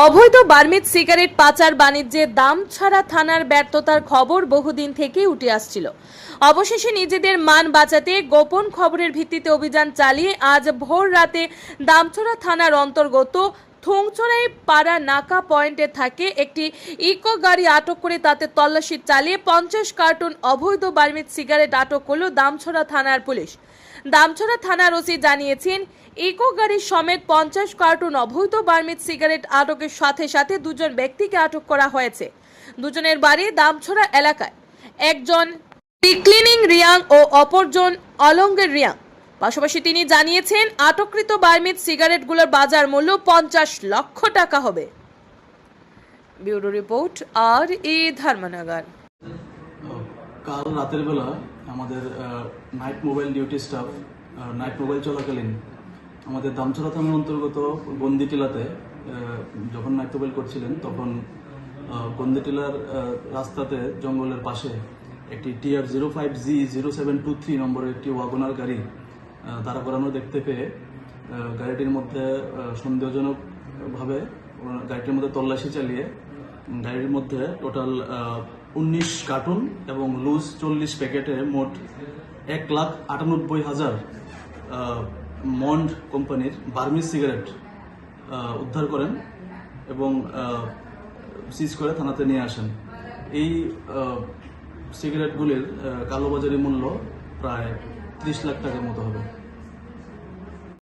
অবৈধ বার্মিত সিগারেট পাচার বাণিজ্যে দাম ছাড়া থানার ব্যর্থতার খবর বহুদিন থেকেই উঠে আসছিল। অবশেষে নিজেদের মান বাঁচাতে গোপন খবরের ভিত্তিতে অভিযান চালিয়ে আজ ভোর রাতে দামছড়া থানার অন্তর্গত থুংচড়াই পাড়া নাকা পয়েন্টে থাকে একটি ইকো গাড়ি আটক করে তাতে তল্লাশি চালিয়ে পঞ্চাশ কার্টুন অবৈধ বার্মিজ সিগারেট আটক করল দামছড়া থানার পুলিশ। দামছড়া থানার ওসি জানিয়েছেন, ইকো গাড়ির সমেত পঞ্চাশ কার্টুন অবৈধ বার্মিজ সিগারেট আটকের সাথে সাথে দুজন ব্যক্তিকে আটক করা হয়েছে। দুজনের বাড়ি দামছড়া এলাকায়। একজন ক্লিনিং রিয়াং ও অপরজন অলঙ্গের রিয়াং। পাশাপাশি তিনি জানিয়েছেন আটককৃত বার্মিজ সিগারেটগুলোর বাজার মূল্য পঞ্চাশ লক্ষ টাকা হবে। ব্যুরো রিপোর্ট আর এ ধর্মনগর। কাল রাতের বেলা আমাদের night mobile duty staff night mobile চলাকালীন আমাদের দামছড়া থানার অন্তর্গত গন্দিটিলাতে আহ, যখন নাইট মোবাইল করছিলেন তখন আহ, গন্দিটিলার রাস্তাতে জঙ্গলের পাশে একটি TR zero five G zero seven two three নম্বরের একটি ওয়াগনার গাড়ি দাঁড়া করানো দেখতে পেয়ে গাড়িটির মধ্যে সন্দেহজনকভাবে গাড়িটির মধ্যে তল্লাশি চালিয়ে গাড়ির মধ্যে টোটাল উনিশ কার্টুন এবং লুজ চল্লিশ প্যাকেটে মোট এক লাখ আটানব্বই হাজার মন্ড কোম্পানির বার্মিজ সিগারেট উদ্ধার করেন এবং সিজ করে থানাতে নিয়ে আসেন। এই সিগারেটগুলির কালোবাজারি মূল্য প্রায় ত্রিশ লাখ টাকার মতো হবে।